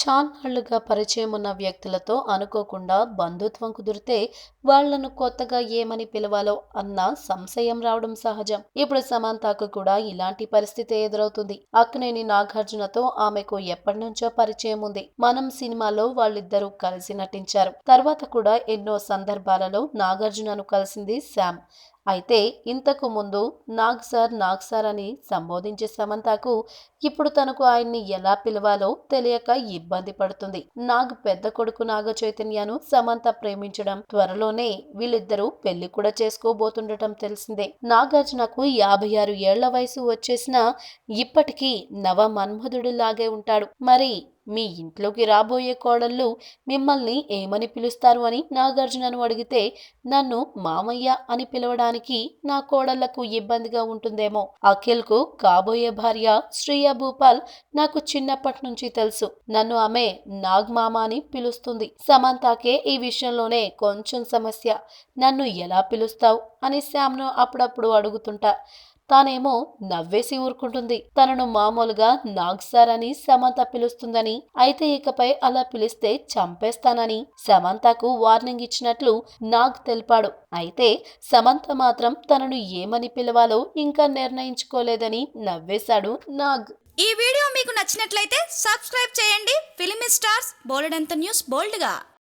చాన్నాళ్ళుగా పరిచయం ఉన్న వ్యక్తులతో అనుకోకుండా బంధుత్వం కుదిరితే వాళ్ళను కొత్తగా ఏమని పిలవాలో అన్న సంశయం రావడం సహజం. ఇప్పుడు సమంతకు కూడా ఇలాంటి పరిస్థితి ఎదురవుతుంది. అక్కినేని నాగార్జునతో ఆమెకు ఎప్పటి నుంచో పరిచయం ఉంది. మనం సినిమాలో వాళ్ళిద్దరూ కలిసి నటించారు. తర్వాత కూడా ఎన్నో సందర్భాలలో నాగార్జునను కలిసింది శామ్ అయితే ఇంతకు ముందు నాగ్ సార్ నాగ్ సార్ అని సంబోధించే సమంతకు ఇప్పుడు తనకు ఆయన్ని ఎలా పిలవాలో తెలియక ఇబ్బంది పడుతుంది. నాగ్ పెద్ద కొడుకు నాగ చైతన్యను సమంత ప్రేమించడం త్వరలోనే వీళ్ళిద్దరూ పెళ్ళి కూడా చేసుకోబోతుండటం తెలిసిందే. నాగార్జునకు యాభై ఆరు ఏళ్ళ వయసు వచ్చేసినా ఇప్పటికీ నవ మన్మధుడిలాగే ఉంటాడు. మరి మీ ఇంట్లోకి రాబోయే కోడళ్ళు మిమ్మల్ని ఏమని పిలుస్తారు అని నాగార్జునను అడిగితే నన్ను మామయ్య అని పిలవడానికి నా కోడళ్ళకు ఇబ్బందిగా ఉంటుందేమో. అఖిల్కు కాబోయే భార్య శ్రీయ భూపాల్ నాకు చిన్నప్పటి నుంచి తెలుసు. నన్ను ఆమె నాగ్మామ అని పిలుస్తుంది. సమంతాకే ఈ విషయంలోనే కొంచెం సమస్య. నన్ను ఎలా పిలుస్తావు? అని శ్యామ్ను అప్పుడప్పుడు అడుగుతుంటా. తానేమో నవ్వేసి ఊరుకుంటుంది. తనను మామూలుగా నాగ్ సార్ అని సమంత పిలుస్తుందని అయితే ఇకపై అలా పిలిస్తే చంపేస్తానని సమంతకు వార్నింగ్ ఇచ్చినట్లు నాగ్ తెలిపాడు. అయితే సమంత మాత్రం తనను ఏమని పిలవాలో ఇంకా నిర్ణయించుకోలేదని నవ్వేశాడు నాగ్. ఈ వీడియో మీకు నచ్చినట్లయితే సబ్స్క్రైబ్ చేయండి. ఫిలిమి స్టార్స్ బోలెడంత న్యూస్ బోల్డ్గా.